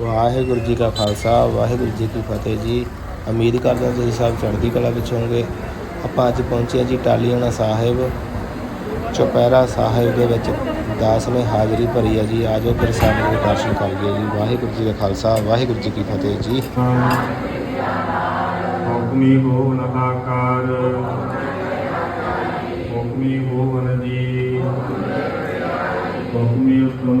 ਵਾਹਿਗੁਰੂ ਜੀ ਕਾ ਖਾਲਸਾ, ਵਾਹਿਗੁਰੂ ਜੀ ਕੀ ਫਤਿਹ ਜੀ। ਉਮੀਦ ਕਰਦਾ ਹਾਂ ਤੁਸੀਂ ਸਭ ਚੜ੍ਹਦੀ ਕਲਾ ਵਿੱਚ ਹੋਵੋਗੇ। ਆਪਾਂ ਅੱਜ ਪਹੁੰਚੇ ਜੀ ਟਾਲੀਆਣਾ ਸਾਹਿਬ, ਚੁਪਹਿਰਾ ਸਾਹਿਬ ਦੇ ਵਿੱਚ। ਦਾਸ ਨੇ ਹਾਜ਼ਰੀ ਭਰੀ ਹੈ ਜੀ। ਆਜੋ ਫਿਰ ਸਾਹਿਬ ਦੇ ਦਰਸ਼ਨ ਕਰੀਏ ਜੀ। ਵਾਹਿਗੁਰੂ ਜੀ ਕਾ ਖਾਲਸਾ, ਵਾਹਿਗੁਰੂ ਜੀ ਕੀ ਫਤਿਹ ਜੀ। ਹੁਕਮੀ ਹੋ ਨਹਾਕਾਰ ਹੁਕਮੀ ਹੋ ਵਨਦੀ ਹੁਕਮੀ ਉਤਮ